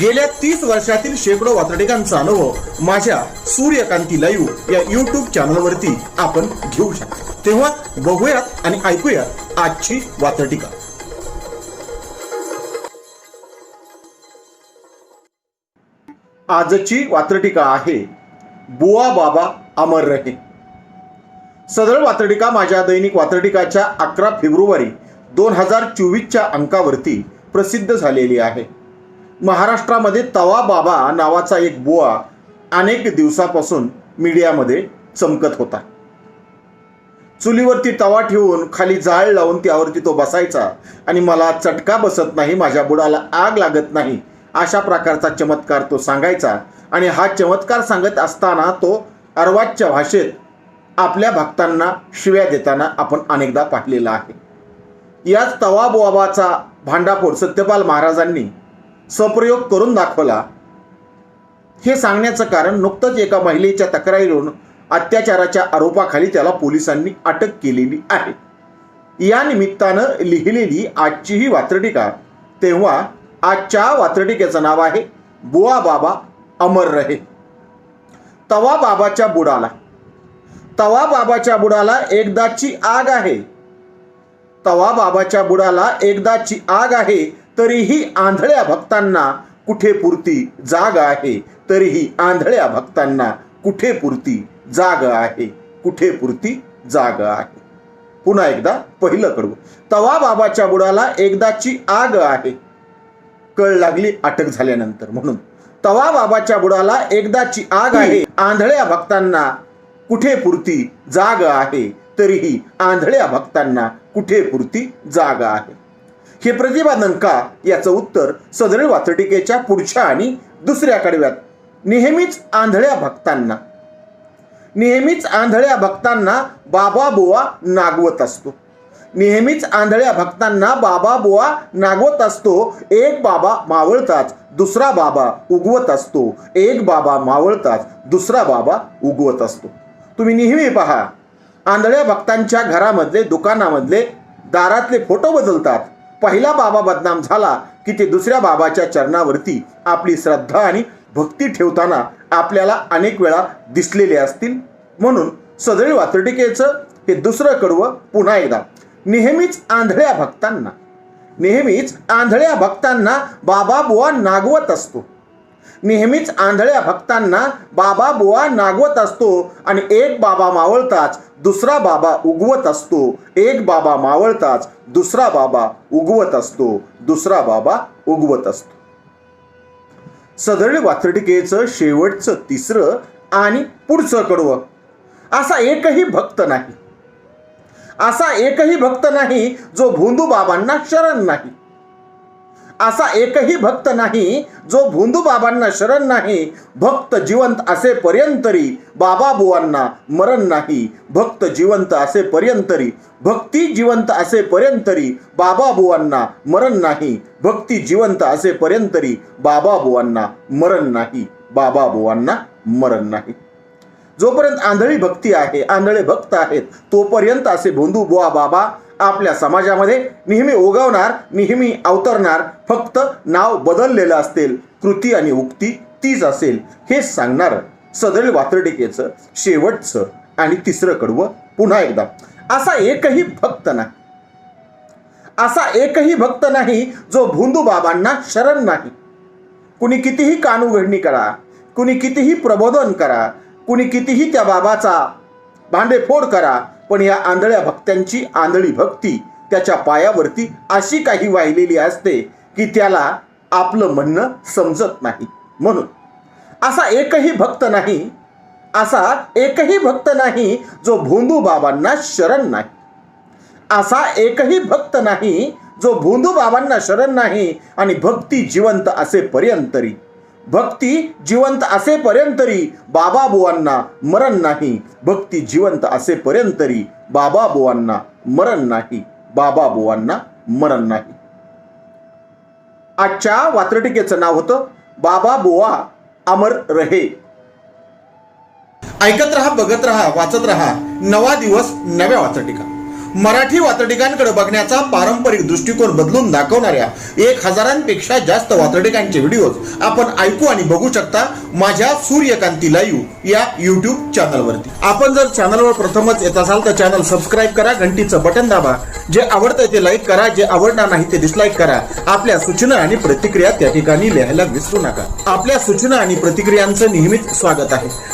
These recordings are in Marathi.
गेल्या तीस वर्षातील शेकडो वातडिकांचा अनुभव माझ्या सूर्यकांती लाईव्ह या युट्यूब चॅनलवरती आपण घेऊ शकतो. तेव्हा बघूयात आणि ऐकूयात आजची वातडिका आजची वात्रटिका आहे बुवा बाबा अमर रहे. सदर वात्रटिका माझ्या दैनिक वात्रटिकाच्या अकरा फेब्रुवारी दोन हजार चोवीसच्या अंकावरती प्रसिद्ध झालेली आहे. महाराष्ट्रामध्ये तवा बाबा नावाचा एक बुवा अनेक दिवसापासून मीडियामध्ये चमकत होता. चुलीवरती तवा ठेवून खाली जाळ लावून त्यावरती तो बसायचा आणि मला चटका बसत नाही माझ्या बुडाला आग लागत नाही अशा प्रकारचा चमत्कार तो सांगायचा. आणि हा चमत्कार सांगत असताना तो अर्वाच्य भाषेत आपल्या भक्तांना शिव्या देताना आपण अनेकदा पाहिलेला आहे. याच तवा बाबाचा भांडाफोड सत्यपाल महाराजांनी सप्रयोग करून दाखवला. हे सांगण्याचं कारण नुकतंच एका महिलेच्या तक्रारीवरून अत्याचाराच्या आरोपाखाली त्याला पोलिसांनी अटक केलेली आहे. या निमित्तानं लिहिलेली आजची ही वात्रटिका तेव्हा आजच्या वात्रटिकेचं नाव आहे बुवा बाबा अमर रहे. तवा बाबाच्या बुडाला. तवा बाबाच्या बुडाला एकदाची आग आहे. तवा बाबाच्या बुडाला एकदाची आग आहे तरीही आंधळ्या भक्तांना कुठे पुरती जाग आहे? तरीही आंधळ्या भक्तांना कुठे पुरती जाग आहे? कुठे पुरती जाग आहे? पुन्हा एकदा पहिलं कडवं तवा बाबाच्या बुडाला एकदाची आग आहे. कळ लागली अटक झाल्यानंतर. म्हणून तवा बाबाच्या बुडाला एकदाची आग आहे. आंधळ्या भक्तांना कुठे पुरती जाग आहे? तरीही आंधळ्या भक्तांना कुठे पुरती जाग आहे? हे प्रतिपादन का? याचं उत्तर सदरील वाचटिकेच्या पुढच्या आणि दुसऱ्या कडव्यात. नेहमीच आंधळ्या भक्तांना. नेहमीच आंधळ्या भक्तांना बाबा बुवा नागवत असतो. नेहमीच आंधळ्या भक्तांना बाबा बुवा नागवत असतो. एक बाबा मावळताच दुसरा बाबा उगवत असतो. एक बाबा मावळताच दुसरा बाबा उगवत असतो. तुम्ही नेहमी पहा आंधळ्या भक्तांच्या घरामधले दुकानामधले दारातले फोटो बदलतात. पहिला बाबा बदनाम झाला की ते दुसऱ्या बाबाच्या चरणावरती आपली श्रद्धा आणि भक्ती ठेवताना आपल्याला अनेक वेळा दिसलेले असतील. म्हणून सदळी वातटिकेचं हे दुसरं कडवं पुन्हा एकदा. नेहमीच आंधळ्या भक्तांना नेहमीच आंधळ्या भक्तांना बाबा बुवा नागवत असतो. नेहमीच आंधळ्या भक्तांना बाबा बुवा नागवत असतो आणि एक बाबा मावळताच दुसरा बाबा उगवत असतो. एक बाबा मावळताच दुसरा बाबा उगवत असतो. दुसरा बाबा उगवत असतो. सदळ वात्रटिकेचं शेवटचं तिसरं आणि पुढचं कडवं. असा एकही भक्त नाही. असा एकही भक्त नाही जो भोंदू बाबांना शरण नाही. असा एकही भक्त नाही जो भोंदू बाबांना शरण नाही भक्त जिवंत असे पर्यंतरी बाबा बुवांना मरण नाही. भक्त जिवंत असे पर्यंतरी भक्ती जिवंत असे पर्यंतरी बाबा बुवांना मरण नाही. भक्ती जिवंत असे पर्यंतरी बाबा बुवांना मरण नाही. बाबा बुवांना मरण नाही. जोपर्यंत आंधळी भक्ती आहे आंधळे भक्त आहेत तोपर्यंत असे भोंदू बुवा बाबा आपल्या समाजामध्ये नेहमी उगवणार नेहमी अवतरणार फक्त नाव बदललेलं असेल कृती आणि उक्ती तीच असेल. हे सांगणार सदरील वात्रटिकेचं शेवटचं आणि तिसरं कडवं पुन्हा एकदा. असा एकही भक्त नाही. असा एकही भक्त नाही जो भोंदू बाबांना शरण नाही. कुणी कितीही कानउघडणी करा कुणी कितीही प्रबोधन करा कुणी कितीही त्या बाबाचा भांडेफोड करा पण या आंधळ्या भक्त्यांची आंधळी भक्ती त्याच्या पायावरती अशी काही वाहिलेली असते की त्याला आपलं म्हणणं समजत नाही. म्हणून असा एकही भक्त नाही असा एकही भक्त नाही जो भोंदू बाबांना शरण नाही. असा एकही भक्त नाही जो भोंदू बाबांना शरण नाही आणि भक्ती जिवंत असेपर्यंत तरी भक्ती जिवंत असेपर्यंतरी बाबा बुवांना मरण नाही. भक्ती जिवंत असेपर्यंतरी बाबा बुवांना मरण नाही. बाबा बुवांना मरण नाही. आजच्या वात्रटिकेचं नाव होतं बाबा बुवा अमर रहे. ऐकत रहा बघत रहा वाचत रहा. नवा दिवस नव्या वाचटिका मराठी वाचटिकांकडे बघण्याचा पारंपरिक दृष्टिकोन बदलून दाखवणाऱ्या एक हजारांपेक्षा जास्त वातडिकांचे व्हिडिओज आपण ऐकू आणि बघू शकता माझ्या सूर्यकांती लाईव्ह या युट्यूब चॅनलवरती आपण जर चॅनलवर प्रथमच येत असाल तर चॅनल सबस्क्राईब करा घंटीचं बटन दाबा. जे आवडतंय ते लाईक करा जे आवडणार नाही ते डिसलाईक करा. आपल्या सूचना आणि प्रतिक्रिया त्या ठिकाणी लिहायला विसरू नका. आपल्या सूचना आणि प्रतिक्रियांचं नेहमीच स्वागत आहे.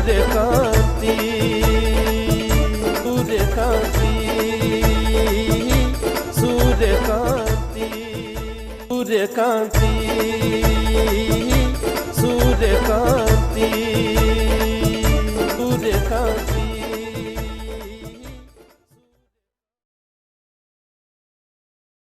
ਗੁਰ ਕਾਂਤੀ ਗੁਰ ਕਾਂਤੀ ਸੂਰ ਕਾਂਤੀ ਗੁਰ ਕਾਂਤੀ